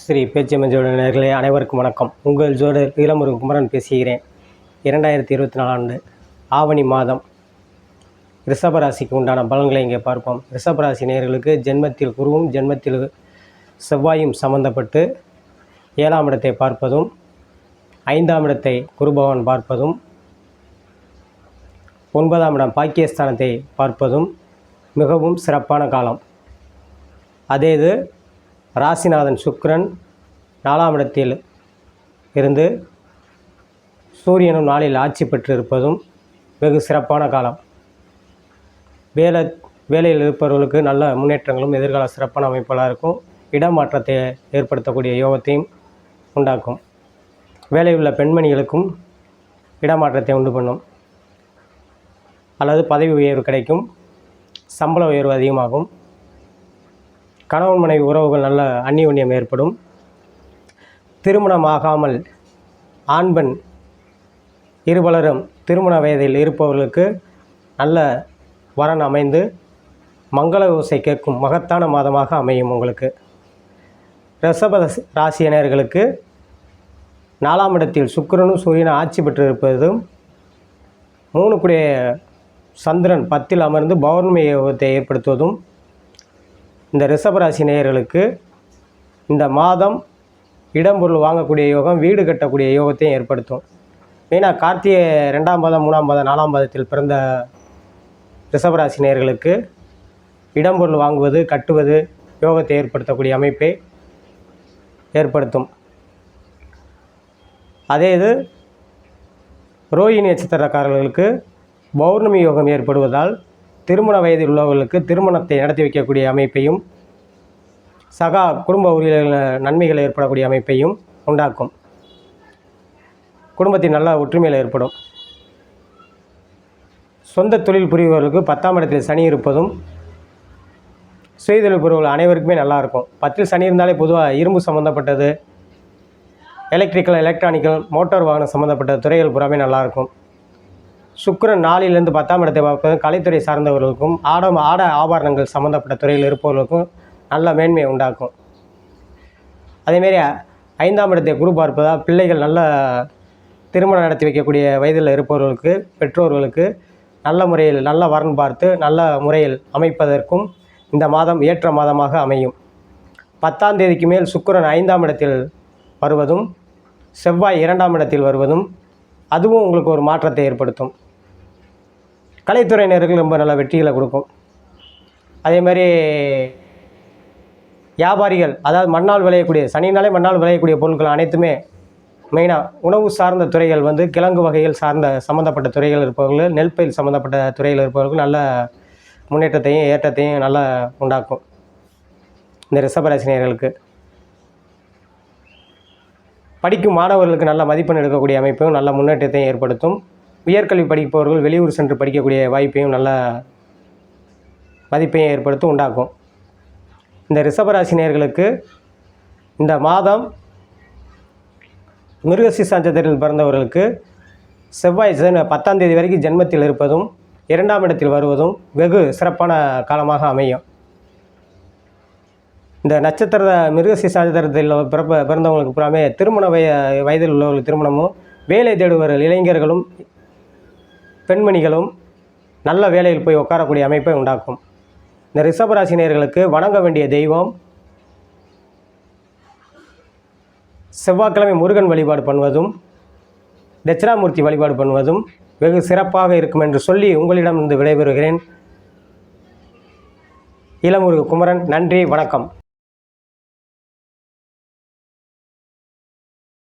ஸ்ரீ பேச்சமஞ்சோட நேர்களே அனைவருக்கும் வணக்கம். உங்கள் ஜோட இளமுருகன் குமரன் பேசுகிறேன். இரண்டாயிரத்தி இருபத்தி நாலு ஆண்டு ஆவணி மாதம் ரிஷபராசிக்கு உண்டான பலன்களை இங்கே பார்ப்போம். ரிஷபராசி நேர்களுக்கு ஜென்மத்தில் குருவும் ஜென்மத்தில் செவ்வாயும் சம்பந்தப்பட்டு ஏழாம் இடத்தை பார்ப்பதும் ஐந்தாம் இடத்தை குருபவன் பார்ப்பதும் ஒன்பதாம் இடம் பாக்கியஸ்தானத்தை பார்ப்பதும் மிகவும் சிறப்பான காலம். அதே இது ராசிநாதன் சுக்ரன் நாலாம் இடத்தில் இருந்து சூரியனும் நாளில் ஆட்சி பெற்றிருப்பதும் வெகு சிறப்பான காலம். வேலை வேலையில் இருப்பவர்களுக்கு நல்ல முன்னேற்றங்களும் எதிர்கால சிறப்பான அமைப்புகளாக இருக்கும். இடமாற்றத்தை ஏற்படுத்தக்கூடிய யோகத்தையும் உண்டாக்கும். வேலையுள்ள பெண்மணிகளுக்கும் இடமாற்றத்தை உண்டு பண்ணும். அல்லது பதவி உயர்வு கிடைக்கும். சம்பள உயர்வு அதிகமாகும். கணவன் மனைவி உறவுகள் நல்ல அந்நியோன்யம் ஏற்படும். திருமணமாகாமல் ஆண் பெண் இருபலரும் திருமண வயதில் இருப்பவர்களுக்கு நல்ல வரன் அமைந்து மங்கள ஓசை கேட்கும் மகத்தான மாதமாக அமையும் உங்களுக்கு. ரிஷப ராசியினர்களுக்கு நாலாம் இடத்தில் சுக்கரனும் சூரியனும் ஆட்சி பெற்றிருப்பதும் மூணு கூடிய சந்திரன் பத்தில் அமர்ந்து பௌர்ணமி யோகத்தை ஏற்படுத்துவதும் இந்த ரிஷபராசி நேயர்களுக்கு இந்த மாதம் இடம்பொருள் வாங்கக்கூடிய யோகம் வீடு கட்டக்கூடிய யோகத்தையும் ஏற்படுத்தும். மெயினாக கார்த்திகை ரெண்டாம் பாதம் மூணாம் பாதம் நாலாம் பாதத்தில் பிறந்த ரிஷபராசி நேயர்களுக்கு இடம்பொருள் வாங்குவது கட்டுவது யோகத்தை ஏற்படுத்தக்கூடிய அமைப்பை ஏற்படுத்தும். அதே இது ரோஹிணி நட்சத்திரக்காரர்களுக்கு பௌர்ணமி யோகம் ஏற்படுவதால் திருமண வயதில் உள்ளவர்களுக்கு திருமணத்தை நடத்தி வைக்கக்கூடிய அமைப்பையும் சகா குடும்ப உறுப்பினர்கள் நன்மைகள் ஏற்படக்கூடிய அமைப்பையும் உண்டாக்கும். குடும்பத்தின் நல்ல ஒற்றுமையில் ஏற்படும். சொந்த தொழில் புரிபவர்களுக்கு பத்தாம் இடத்தில் சனி இருப்பதும் சுயதொழில் புரிபவர்கள் அனைவருக்குமே நல்லாயிருக்கும் பத்தில் சனி இருந்தாலே பொதுவாக இரும்பு சம்மந்தப்பட்டது எலக்ட்ரிக்கல் எலக்ட்ரானிக்கல் மோட்டார் வாகனம் சம்மந்தப்பட்ட துறைகள் புறாமே நல்லாயிருக்கும் சுக்கிரன் நாளிலிருந்து பத்தாம் இடத்தை பார்ப்பது கலைத்துறை சார்ந்தவர்களுக்கும் ஆட ஆட ஆபரணங்கள் சம்மந்தப்பட்ட துறையில் இருப்பவர்களுக்கும் நல்ல மேன்மையை உண்டாக்கும். அதேமாரி ஐந்தாம் இடத்தை குரு பார்ப்பதால் பிள்ளைகள் நல்ல திருமணம் நடத்தி வைக்கக்கூடிய வயதில் இருப்பவர்களுக்கு பெற்றோர்களுக்கு நல்ல முறையில் நல்ல வரன் பார்த்து நல்ல முறையில் அமைப்பதற்கும் இந்த மாதம் ஏற்ற மாதமாக அமையும். பத்தாம் தேதிக்கு மேல் சுக்கிரன் ஐந்தாம் இடத்தில் வருவதும் செவ்வாய் இரண்டாம் இடத்தில் வருவதும் அதுவும் உங்களுக்கு ஒரு மாற்றத்தை ஏற்படுத்தும். கலைத்துறையினருக்கு ரொம்ப நல்ல வெற்றிகளை கொடுக்கும். அதே மாதிரி வியாபாரிகள் அதாவது மண்ணால் விளையக்கூடிய சனினாலே மண்ணால் விளையக்கூடிய பொருட்கள் அனைத்துமே மெயினாக உணவு சார்ந்த துறைகள் வந்து கிழங்கு வகைகள் சார்ந்த சம்மந்தப்பட்ட துறைகள் இருப்பவர்கள் நெல் பயிர் சம்மந்தப்பட்ட துறையில் இருப்பவர்கள் நல்ல முன்னேற்றத்தையும் ஏற்றத்தையும் நல்லா உண்டாக்கும். இந்த ரிஷபராசினியர்களுக்கு. படிக்கும் மாணவர்களுக்கு நல்ல மதிப்பெண் எடுக்கக்கூடிய அமைப்பும் நல்ல முன்னேற்றத்தையும் ஏற்படுத்தும். உயர்கல்வி படிப்பவர்கள் வெளியூர் சென்று படிக்கக்கூடிய வாய்ப்பையும் நல்ல மதிப்பையும் ஏற்படுத்தி உண்டாக்கும். இந்த ரிஷபராசினியர்களுக்கு இந்த மாதம் மிருகசீச நட்சத்திரத்தில் பிறந்தவர்களுக்கு செவ்வாய் பத்தாம் தேதி வரைக்கும் ஜென்மத்தில் இருப்பதும் இரண்டாம் இடத்தில் வருவதும் வெகு சிறப்பான காலமாக அமையும். இந்த நட்சத்திர மிருகசீச நட்சத்திரத்தில் பிறப்ப பிறந்தவங்களுக்கு புறாமே திருமண வய வயதில் உள்ளவர்கள் திருமணமும் வேலை தேடுபவர்கள் இளைஞர்களும் பெண்மணிகளும் நல்ல வேலையில் போய் உட்காரக்கூடிய அமைப்பை உண்டாக்கும். இந்த ரிஷபராசினியர்களுக்கு வணங்க வேண்டிய தெய்வம் செவ்வாய்க்கிழமை முருகன் வழிபாடு பண்ணுவதும் தட்சிணாமூர்த்தி வழிபாடு பண்ணுவதும் வெகு சிறப்பாக இருக்கும் என்று சொல்லி உங்களிடம் இருந்து விடைபெறுகிறேன். இளமுருகு குமரன் நன்றி வணக்கம்.